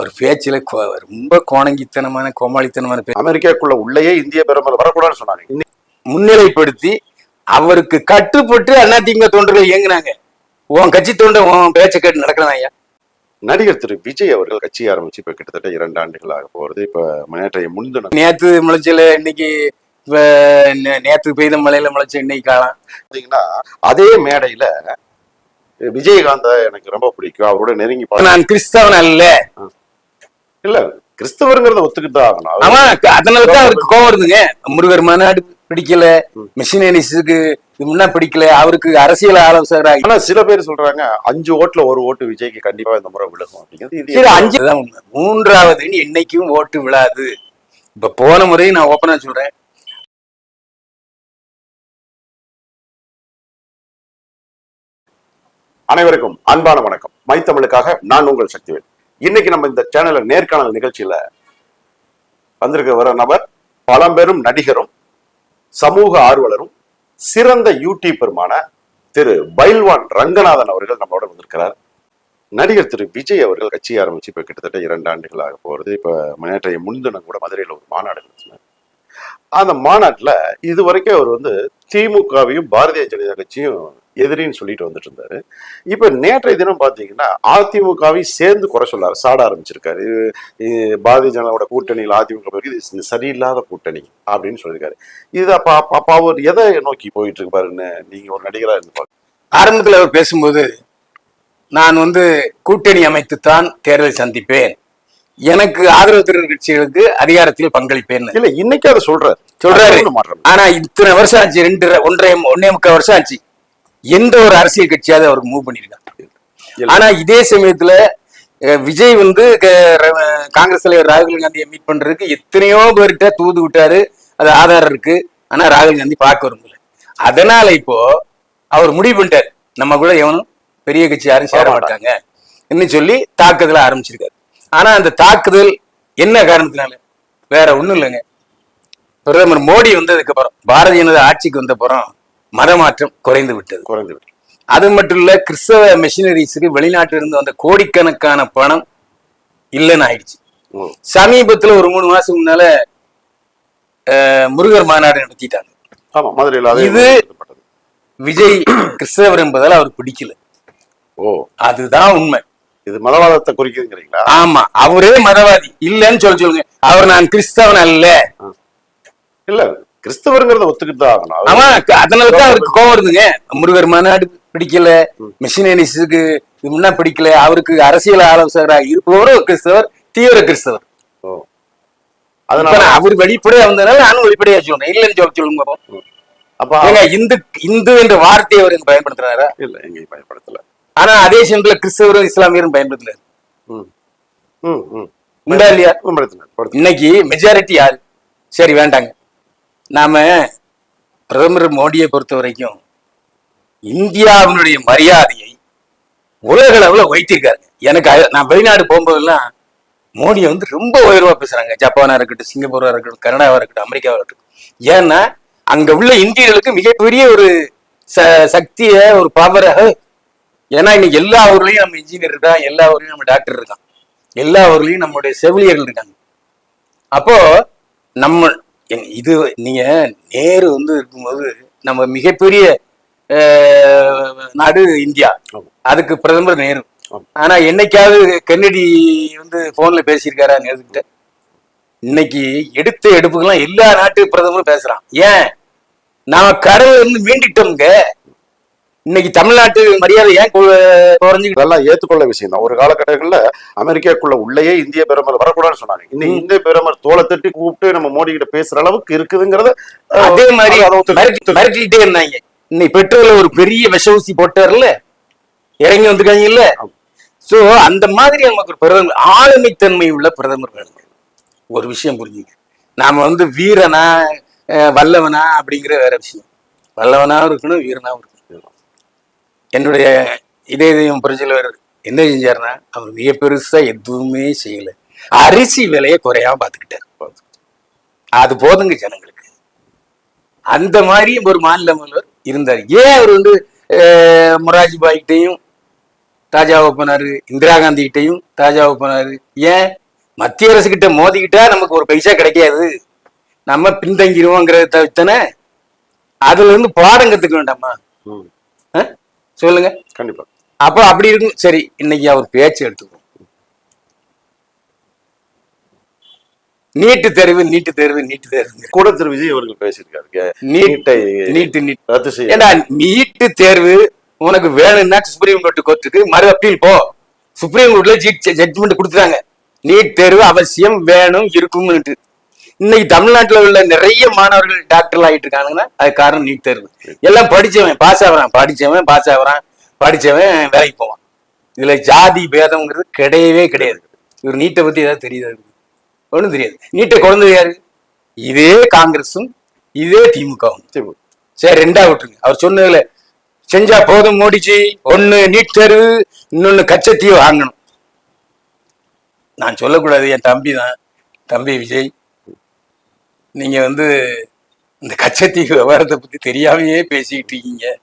அவர் பேச்சுல ரொம்ப கோணங்கித்தனமான கோமாளித்தனமான அமெரிக்காக்குள்ள உள்ளேயே இந்திய பிரதமர் வரக்கூடாதுன்னு சொன்னாங்க. முன்னிலைப்படுத்தி அவருக்கு கட்டுப்பட்டு அதிமுக தொண்டர்கள் இயங்குனாங்க. உன் கட்சி தொண்டை உன் பேச்சை கேட்டு நடக்கலாம் ஐயா? நடிகர் திரு விஜய் அவர்கள் கட்சி ஆரம்பிச்சு இப்ப கிட்டத்தட்ட இரண்டு ஆண்டுகள் ஆக போறது. இப்ப நேற்றைய முன்தினம் நேத்து முளைச்சல இன்னைக்கு இப்ப நேத்து பெய்த மழையில முளைச்ச இன்னைக்கு காலம். பாத்தீங்கன்னா அதே மேடையில விஜயகாந்த எனக்கு ரொம்ப பிடிக்கும். அவரோட நெருங்கி. நான் கிறிஸ்தவன் அல்ல. இல்ல கிறிஸ்தவருங்கிறத ஒத்துக்கிட்டு ஆகணும். ஆமா அதனாலதான் அவருக்கு கோவம் வருதுங்க. முருகர் மாநாடு பிடிக்கல மிஷினரிஸுக்கு முன்னா பிடிக்கல அவருக்கு அரசியல் ஆலோசகரா ஆனா சில பேர் சொல்றாங்க அஞ்சு ஓட்டுல ஒரு ஓட்டு விஜய்க்கு கண்டிப்பா இந்த முறை விழுகும் அப்படிங்கிறது அஞ்சு தான் உண்மை மூன்றாவதுன்னு என்னைக்கும் ஓட்டு விழாது. இப்ப போன முறை நான் ஓப்பனா சொல்றேன். அனைவருக்கும் அன்பான வணக்கம். மைத்தமிழுக்காக நான் உங்கள் சக்திவேல். இன்னைக்கு நம்ம இந்த சேனல்ல நேர்காணல் நிகழ்ச்சியில வந்திருக்க வர நபர் பழம்பெரும் நடிகரும் சமூக ஆர்வலரும் சிறந்த யூடியூபருமான திரு பைல்வான் ரங்கநாதன் அவர்கள் நம்மளோட வந்திருக்கிறார். நடிகர் திரு விஜய் அவர்கள் கட்சி ஆரம்பிச்சு இப்போ கிட்டத்தட்ட இரண்டு ஆண்டுகளாக போகிறது இப்போ இப்ப நேற்றைய முன்தினம் கூட மதுரையில ஒரு மாநாடு நடத்தினார் அந்த மாநாட்டில் இது வரைக்கும் அவர் வந்து திமுகவையும் பாரதிய ஜனதா கட்சியும் எதிரின்னு சொல்லிட்டு வந்துட்டு இருந்தாரு. இப்ப நேற்றைய தினம் பாத்தீங்கன்னா அதிமுகவை சேர்ந்து குறை சொல்லாரு சாட ஆரம்பிச்சிருக்காரு. பாரதிய ஜனதாவோட கூட்டணியில் அதிமுக இருக்கு, இது சரியில்லாத கூட்டணி அப்படின்னு சொல்லியிருக்காரு. இது அப்ப அப்ப- அவர் எதை நோக்கி போயிட்டு இருப்பாருன்னு நீங்க ஒரு நடிகரா இருந்து பாருங்க. ஆரம்பத்துல அவர் பேசும்போது நான் வந்து கூட்டணி அமைத்துத்தான் தேர்தல் சந்திப்பேன். எனக்கு ஆதரவு தருகிற கட்சிகளுக்கு அதிகாரத்தில் பங்களிப்பேன். இல்ல இன்னைக்கு அதை சொல்றாரு. சொல்றாரு. ஆனா இத்தனை வருஷம் ஆச்சு ரெண்டு ஒன்றரை ஒன்னே முக்கால் வருஷம் ஆச்சு. எந்த ஒரு அரசியல் கட்சியாவது அவருக்கு மூவ் பண்ணிருக்காங்க இல்ல. ஆனா இதே சமயத்துல விஜய் வந்து காங்கிரஸ் தலைவர் ராகுல் காந்தியை மீட் பண்றதுக்கு எத்தனையோ பேர்கிட்ட தூது விட்டாரு. அது ஆதாரம் இருக்கு. ஆனா ராகுல் காந்தி பார்க்க விரும்பல அதனால இப்போ அவர் முடிவு பண்ணிட்டாரு. நம்ம கூட எவனும் பெரிய கட்சி யாரும் சேர மாட்டாங்க இன்னும் சொல்லி தாக்குதல ஆரம்பிச்சிருக்காரு. ஆனா அந்த தாக்குதல் என்ன காரணத்தினால? வேற ஒண்ணும் இல்லைங்க. பிரதமர் மோடி வந்ததுக்கு அப்புறம் பாரதிய ஜனதா ஆட்சிக்கு வந்த அப்புறம் மதமாற்றம் குறைந்து விட்டது. குறைந்து விட்டு அது மட்டும் இல்ல கிறிஸ்தவ மிஷினரிஸுக்கு வெளிநாட்டில இருந்து வந்த கோடிக்கணக்கான பணம் இல்லைன்னு ஆயிடுச்சு. சமீபத்துல ஒரு மூணு மாசம் முன்னால முருகர் மாநாடு நடத்திட்டாங்க. இது-. விஜய் கிறிஸ்தவர் என்பதால் அவர் பிடிக்கல. ஓ. அதுதான் உண்மை. இது மதவாதத்தை குறிக்குதுங்கிறீங்களா? ஆமா அவரே மதவாதி. இல்லைன்னு சொல்ல சொல்லுங்க. அவர் நான் கிறிஸ்தவன் அல்ல. இல்ல. கிறிஸ்தவருங்கிறத ஒத்துக்கிட்டு தான் ஆகணும் ஆமா அதனாலதான் அவருக்கு கோவம் வருதுங்க. முருகர் மாநாடு பிடிக்கல மிஷினரிஸுக்கு முன்னா பிடிக்கல அவருக்கு அரசியல் ஆலோசகராக இருப்பவரும் கிறிஸ்தவர் தீவிர கிறிஸ்தவர். அதனால அவர் வெளிப்படையா வந்ததுனால நானும் வெளிப்படையா சொல்றேன். இல்லைன்னு சொல்ல சொல்லுங்க. அப்ப ஏங்க இந்து இந்து என்ற வார்த்தையை அவர் பயன்படுத்துறாரா? இல்ல எங்கேயும் பயன்படுத்தல. ஆனா அதே சமயத்துல கிறிஸ்தவரும் இஸ்லாமியரும் படுத்து- இன்னைக்கு மெஜாரிட்டி யாரு? சரி வேண்டாங்க. நாம பிரதமர் மோடியை பொறுத்த வரைக்கும் இந்தியாவினுடைய மரியாதையை உலக அளவில் வைத்திருக்காரு எனக்கு நான் வெளிநாடு போகும்போதெல்லாம் மோடியை வந்து ரொம்ப உயர்வா பேசுறாங்க. ஜப்பானா இருக்கட்டும் சிங்கப்பூரா இருக்கட்டும் கனடாவா இருக்கட்டும் அமெரிக்காவா இருக்கட்டும். ஏன்னா அங்க உள்ள இந்தியர்களுக்கு மிகப்பெரிய ஒரு ச சக்திய ஒரு பவராக ஏன்னா இன்னைக்கு எல்லா ஊர்லயும் நம்ம இன்ஜினியர் இருக்கான் எல்லா ஊர்லயும் நம்ம டாக்டர் இருக்கான். எல்லா ஊர்லயும் நம்மளுடைய செவிலியர்கள் இருக்காங்க. அப்போ நம்ம இது நீங்க நேரு வந்து இருக்கும்போது நம்ம மிகப்பெரிய நாடு இந்தியா. அதுக்கு பிரதமர் நேரு. ஆனா என்னைக்காவது கென்னடி வந்து போன்ல பேசியிருக்காரா நேரு கிட்ட இன்னைக்கு எடுத்த எடுப்புக்கெல்லாம் எல்லா நாட்டு பிரதமரும் பேசுறான். ஏன்? நாம கடவுள் இருந்து மீண்டுட்டோம்ங்க. இன்னைக்கு தமிழ்நாட்டு மரியாதை ஏன் கு- குறைஞ்சுக்கிட்டு இதெல்லாம் ஏத்துக்கொள்ள விஷயம் தான் ஒரு காலகட்டங்கள்ல அமெரிக்காக்குள்ள உள்ளேயே இந்திய பிரதமர் வரக்கூடாதுன்னு சொன்னாங்க. இன்னைக்கு இந்திய பிரதமர் தோலை தட்டி கூப்பிட்டு நம்ம மோடி கிட்ட பேசுற அளவுக்கு இருக்குதுங்கிறத அதே மாதிரி அதை ஒத்துக்க- மிரட்டி- மிரட்டிக்கிட்டே இருந்தாங்க. இன்னைக்கு பெட்ரோல்ல ஒரு பெரிய விஷ ஊசி போட்டார்ல? இறங்கி வந்துருக்காங்கல்ல? ஆமா. சோ அந்த மாதிரி நமக்கு ஒரு பிரதமர் ஆளுமைத்தன்மை உள்ள பிரதமர் வேணும். ஒரு விஷயம் புரிஞ்சுங்க. நாம வந்து வீரனா வல்லவனா அப்படிங்கிற வேற விஷயம். வல்லவனாவும் இருக்கணும் வீரனாவும் இருக்கணும். என்னுடைய இதே இதயம் புரிஞ்சலவர் என்ன செஞ்சாருன்னா அவர் மிக பெருசா எதுவுமே செய்யல. அரிசி விலையை குறையாம பாத்துக்கிட்டாரு அது போதுங்க ஜனங்களுக்கு. அந்த மாதிரி ஒரு மாநில முதல்வர் இருந்தார். ஏன் அவர் வந்து அஹ், பாய்கிட்டையும் தாஜாவை போனார் இந்திரா காந்தி கிட்டையும் தாஜாவை போனாரு? ஏன்? மத்திய அரசு கிட்ட மோதிக்கிட்டா நமக்கு ஒரு பைசா கிடைக்காது. நம்ம பின்தங்கிடுவோங்கிறத தவிர்த்தன? அதுல இருந்து பாடம் கத்துக்க வேண்டாமா? ம். சொல்லுங்க. கண்டிப்பா. அப்ப அப்படி இருக்கும். சரி இன்னைக்கு அவர் பேச்சு எடுத்துக்கணும் நீட்டு தேர்வு நீட்டு தேர்வு நீட்டு தேர்வு. கூட திரு விஜய் அவர்கள் பேசியிருக்காரு. நீட் நீட்டை நீட்டு நீட். ரத்து செய்ய. ஏண்டா நீட்டு தேர்வு உனக்கு வேணும்னா சுப்ரீம் கோர்ட் கோர்ட்டுக்கு மறு அப்பீல் போ. சுப்ரீம் கோர்ட்ல ஜட்ஜ்மெண்ட் கொடுத்துட்டாங்க. நீட் தேர்வு அவசியம் வேணும் இருக்கும்னுட்டு. இன்னைக்கு தமிழ்நாட்டுல உள்ள நிறைய மாணவர்கள் டாக்டர் ஆகிட்டு இருக்காங்கன்னா அது காரணம் நீட் தேர்வு. எல்லாம் படிச்சவன் பாஸ் ஆகுறான் படிச்சவன் பாஸ் ஆகுறான் படிச்சவன் வேலைக்கு போவான். இதுல ஜாதி பேதம்ங்கிறது கிடையவே கிடையாது. இவர் நீட்டை பத்தி ஏதாவது தெரியுதா ஒண்ணும் தெரியாது. நீட்டை குழந்தை யாரு? இதே காங்கிரஸும் இதே திமுகவும். திமுக. சரி ரெண்டா விட்டுருங்க. அவர் சொன்னதுல செஞ்சா போதும் மோடிஜி ஒண்ணு நீட் தேர்வு இன்னொன்னு கச்சத்தீவு வாங்கணும். நான் சொல்லக்கூடாது என் தம்பி தான் தம்பி விஜய். நீங்க வந்து இந்த கச்சத்தீவு விவகாரத்தை பத்தி தெரியாமையே பேசிக்கிட்டு இருக்கீங்க.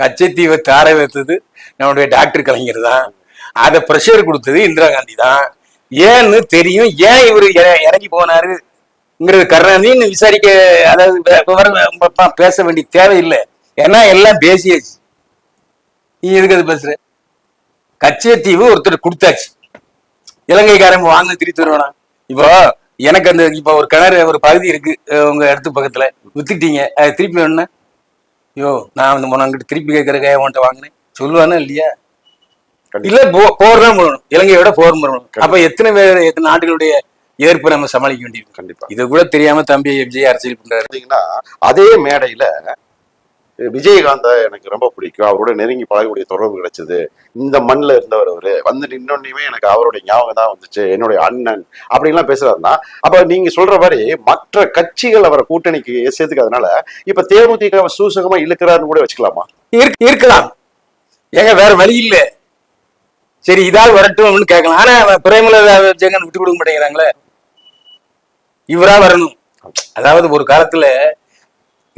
கச்சத்தீவை தார வைத்தது நம்முடைய டாக்டர் கலைஞர் தான். அதை ப்ரெஷர் கொடுத்தது இந்திரா காந்தி தான். ஏன்னு தெரியும். ஏன் இவர் இற- இறங்கி போனாருங்கிறது கருணாநிதினு விசாரிக்க அதாவது விவரம் பேச வேண்டிய தேவையில்லை. ஏன்னா எல்லாம் பேசியாச்சு. நீ எதுக்கு அது பேசுற? கச்சத்தீவு ஒருத்தர் கொடுத்தாச்சு. இலங்கைக்காரன் வாங்க திருப்பி வருவானா இப்போ எனக்கு அந்த இப்போ ஒரு கிணறு ஒரு பகுதி இருக்கு உங்க இடத்து பக்கத்துல. வித்துட்டீங்க அது திருப்பி வேணும்னா ஐயோ நான் அந்த உனங்கிட்ட திருப்பி கேட்கறக்காக உன்கிட்ட வாங்கினேன். சொல்லுவானா இல்லையா. இல்ல போர் தான் பண்ணணும் இலங்கையோட போர் பண்ணணும் அப்ப எத்தனை பேர் எத்தனை நாடுகளுடைய எதிர்ப்பு நம்ம சமாளிக்க வேண்டியது கண்டிப்பா. இது கூட தெரியாம தம்பி விஜய் அரசியல் பண்றாரு. அதே மேடையில விஜயகாந்தா எனக்கு ரொம்ப பிடிக்கும். அவரோட நெருங்கி பழகக்கூடிய தொடர்பு கிடைச்சது. இந்த மண்ணில் இருந்தவர் அவரு. வந்து நின்னொன்னையுமே எனக்கு அவருடைய ஞாபகம் தான் வந்துச்சு. என்னுடைய அண்ணன் அப்படின்லாம் பேசுறாருன்னா அப்ப நீங்க சொல்ற மாதிரி மற்ற கட்சிகள் அவரை கூட்டணிக்கு சேர்த்துக்காதனால இப்ப தேமுதிக சூசகமா இழுக்கிறாருன்னு கூட வச்சுக்கலாமா? இருக்கலாம். ஏங்க வேற வழி இல்ல. சரி இதாவது வரட்டும்னு கேட்கலாம். ஆனா அவன் பிரேமலதா ஜெகன் விட்டு கொடுக்க மாட்டேங்கிறாங்களே. இவரா வரணும். அதாவது ஒரு காலத்துல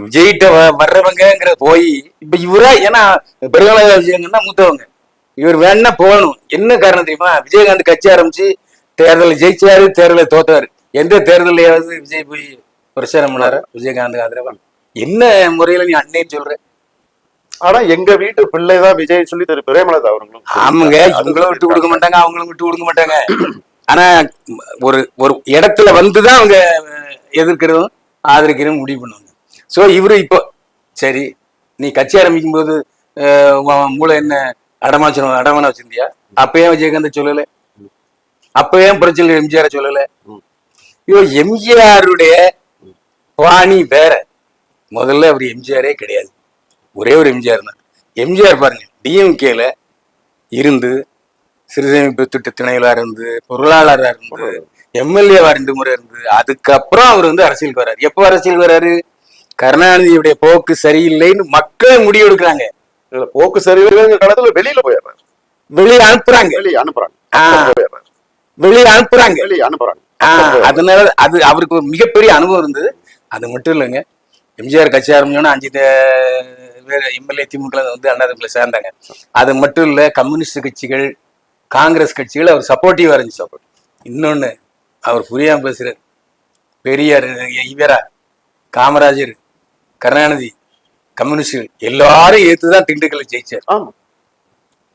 விஜய்கிட்ட வ- வர்றவங்கங்கிற போய் இப்ப இவரா ஏன்னா பிரேமலதா விஜயங்கன்னா மூத்தவங்க. இவர் வேணா போகணும். என்ன காரணம் தெரியுமா? விஜயகாந்த் கட்சி ஆரம்பிச்சு தேர்தலில் ஜெயிச்சாரு தேர்தலில் தோத்தாரு. எந்த தேர்தலையாவது விஜய் போய் பிரச்சாரம் பண்ணாரு? விஜயகாந்த் ஆதரவா என்ன முறையில நீ அண்ணேன்னு சொல்ற? ஆனா எங்க வீட்டு பிள்ளைதான் விஜய் சொல்லி திரு பிரேமலதா அவர்களும். ஆமாங்க. இவங்களும் விட்டு கொடுக்க மாட்டாங்க அவங்களும் விட்டு கொடுக்க மாட்டாங்க. ஆனா ஒரு ஒரு இடத்துல வந்துதான் அவங்க எதிர்க்கிறதும் ஆதரிக்கிறதும் முடிவு பண்ணுவாங்க. சோ இவரு இப்போ சரி நீ கட்சி ஆரம்பிக்கும் போது மூளை என்ன அடமாச்சு அடமான வச்சிருந்தியா? அப்பயே விஜயகாந்த் சொல்லல. அப்பயே பிரச்சனை எம்ஜிஆர் சொல்லல. ஐயோ எம்ஜிஆருடைய பாணி வேற. முதல்ல அவர் எம்ஜிஆரே கிடையாது. ஒரே ஒரு எம்ஜிஆர் தான். எம்ஜிஆர் பாருங்க டிஎம்கேல இருந்து சிறுசேமிப்பு திட்ட திணைகளா இருந்து பொருளாளரா இருந்து எம்எல்ஏவா ரெண்டு முறை இருந்து அதுக்கப்புறம் அவர் வந்து அரசியலுக்கு வராரு எப்போ அரசியலுக்கு வராரு கருணாநிதியுடைய போக்கு சரியில்லைன்னு மக்கள் முடிவெடுக்கிறாங்க. இதுல போக்கு சரிவில்லைங்கிற காலத்துல வெளியில போயிடுறாரு. வெளியே அனுப்புறாங்க. வெளியே அனுப்புறாங்க. வெளியே அனுப்புறாங்க. வெளியே அனுப்புறாங்க. அதனால அது அவருக்கு ஒரு மிகப்பெரிய அனுபவம் இருந்தது. அது மட்டும் இல்லைங்க. எம்ஜிஆர் கட்சி ஆரம்பிச்சோன்னா அஞ்சு வேற எம்எல்ஏ திமுக வந்து அண்ணாதிமுக சேர்ந்தாங்க. அது மட்டும் இல்ல கம்யூனிஸ்ட் கட்சிகள் காங்கிரஸ் கட்சிகள் அவர் சப்போர்ட்டிவா இருந்துச்சு. சப்போர்ட். இன்னொன்னு அவர் புரியாம பேசுறாரு. பெரியார் இவரா காமராஜர். கருணாநிதி கம்யூனிஸ்டுகள் எல்லாரும் ஏத்துதான் திண்டுக்கல்ல ஜெயிச்சார்.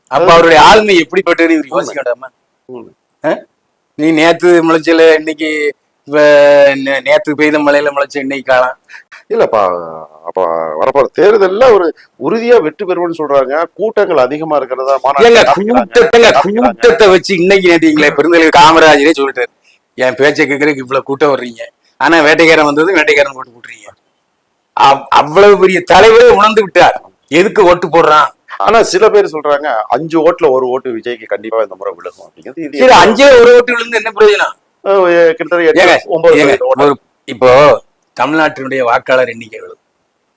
அப்ப அவருடைய ஆளுமை எப்படிப்பட்டது இவர் யோசிக்க வேண்டாமா? நீ நேத்து முளைச்சல இன்னைக்கு நேத்து பெய்த மழையில முளைச்ச இன்னைக்கு காலம் இல்லப்பா அப்ப வரப்போற தேர்தல்ல ஒரு உறுதியா வெற்றி பெறுவோம்னு சொல்றாங்க. கூட்டங்கள் அதிகமா இருக்கிறதா காமிக்கிறாங்க. கூட்டத்தை வச்சு இன்னைக்கு நேத்தீங்களே பெருந்தலைவர் காமராஜரே சொல்லிட்டாரு. என் பேச்சை கேட்கறதுக்கு இவ்வளவு கூட்டம் வர்றீங்க. ஆனா வேட்டைக்காரன் வந்தது வேட்டைக்காரன் போட்டு போட்டுறீங்க. அவ்- அவ்வளவு பெரிய தலைவரே உணர்ந்து விட்டார். எதுக்கு ஓட்டு போடுறான்? ஆனா சில பேர் சொல்றாங்க அஞ்சு ஓட்டுல ஒரு ஓட்டு விஜய்க்கு கண்டிப்பா இந்த முறை விழுகும் அப்படிங்கிறது அஞ்சே ஒரு ஓட்டு விழுந்து என்ன பிரயோஜனம்? கிட்டத்தட்ட இப்போ தமிழ்நாட்டினுடைய வாக்காளர் எண்ணிக்கை எவ்வளவு?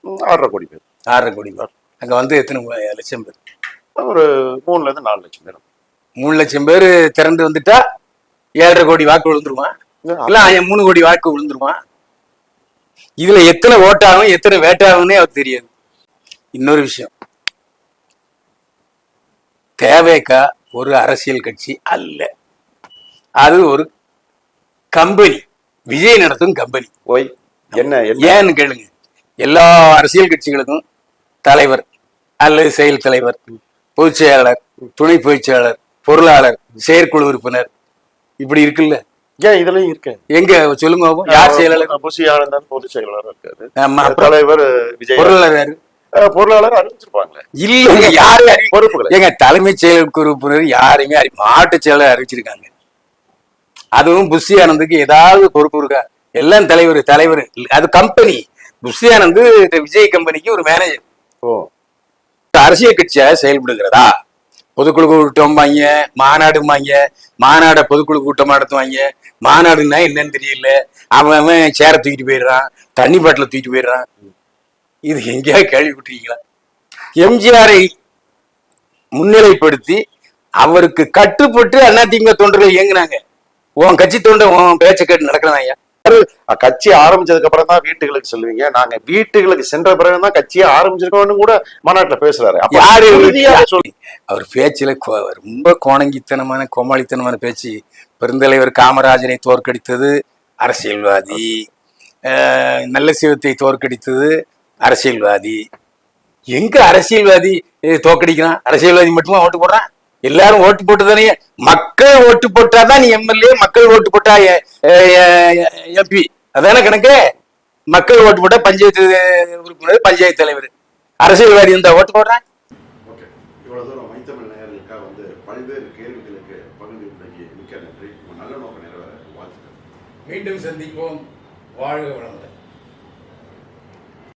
ம், ஆறரை கோடி பேர். ஆறரை கோடி பேர். அங்க வந்து எத்தனை லட்சம் பேர்? ஒரு மூணுல இருந்து நாலு லட்சம் பேர். மூணு லட்சம் பேர் திரண்டு வந்துட்டா ஏழரை கோடி வாக்கு விழுந்துருவான் இல்ல மூணு கோடி வாக்கு விழுந்துருவான் இதுல எத்தனை ஓட்டாகும் எத்தனை வேட்டாகும்னே அவருக்கு தெரியாது. இன்னொரு விஷயம். தேவேக்கா ஒரு அரசியல் கட்சி அல்ல. அது ஒரு கம்பெனி. விஜய் நடத்தும் கம்பெனி. ஓய் என்ன? ஏன்னு கேளுங்க. எல்லா அரசியல் கட்சிகளுக்கும் தலைவர் அல்லது செயல் தலைவர் பொதுச் செயலாளர் துணை பொதுச் செயலாளர் பொருளாளர் செயற்குழு உறுப்பினர் இப்படி இருக்குல்ல? ஏன் இதுலயும் இருக்கு எங்க சொல்லுங்க. யார் செயலாளர்? புசி ஆனந்தன் பொதுச் செயலாளர் இருக்காரு. தலைவர் விஜய். பொருளாளர் பொருளாளர் அறிவிச்சிருப்பாங்களே. இல்லைங்க யாரு? பொறுப்புகளை. எங்க தலைமைச் செயலர் உறுப்பினர் யாருமே அறி மாட்டு செயலர் அறிவிச்சிருக்காங்க. அதுவும் புஷி ஆனந்துக்கு ஏதாவது பொறுப்பு இருக்கா? எல்லாம் தலைவர் தலைவர். அது கம்பெனி புஷி ஆனந்து விஜய் கம்பெனிக்கு ஒரு மேனேஜர் ஓ. அரசியல் கட்சியாக செயல்படுகிறதா? பொதுக்குழு கூட்டம்பாங்க மாநாடும்பாங்க மாநாடை பொதுக்குழு கூட்டமாக நடத்துவாங்க. மாநாடுன்னா என்னன்னு தெரியல. அவன் அவன் சேரை தூக்கிட்டு போயிடுறான். தண்ணி பாட்டில் தூக்கிட்டு போயிடுறான். இது எங்கேயாவது கேள்விப்பட்டிருக்கீங்களா? எம்ஜிஆரை முன்னிலைப்படுத்தி அவருக்கு கட்டுப்பட்டு அதிமுக தொண்டர்கள் இயங்குனாங்க. உன் கட்சி தொண்டை உன் பேச்சை கேட்டு நடக்கிறான் ஐயா. கட்சி ஆரம்பிச்சதுக்கு அப்புறம் தான் வீட்டுகளுக்கு செல்வீங்க நாங்க வீட்டுகளுக்கு சென்ற பிறகுதான் கட்சியை ஆரம்பிச்சிருக்கோம்னு கூட மாநாட்டுல பேசுறாரு. சொல்லு. அவர் பேச்சுல ரொம்ப கோணங்கித்தனமான கோமாளித்தனமான பேச்சு. பெருந்தலைவர் காமராஜரை தோற்கடித்தது அரசியல்வாதி. நல்ல சிவத்தை தோற்கடித்தது அரசியல்வாதி. எங்க அரசியல்வாதி தோற்கடிக்கிறான்? அரசியல்வாதி மட்டுமா ஓட்டு போடுறான்? எல்லாரும் ஓட்டு போட்டு தானே மக்கள் ஓட்டு போட்டாதான் நீ எம்எல்ஏ மக்கள் ஓட்டு போட்டா எம்பி. அதானே கணக்கு? மக்கள் ஓட்டு போட்டா பஞ்சாயத்து உறுப்பினர் பஞ்சாயத்து தலைவர். அரசியல்வாதி இருந்தா ஓட்டு போடுறான். ஓகே. இவ்வளவு தூரம் மைத்தமிழ் நேயர்களுக்காக வந்து பல்வேறு கேள்விகளுக்கு பகிர்ந்து மிக்க நன்றி. நல்ல நோக்கம் நிறைவேற வாழ்த்துக்கள். மீண்டும் சந்திப்போம். வாழ்க வளமுடன்.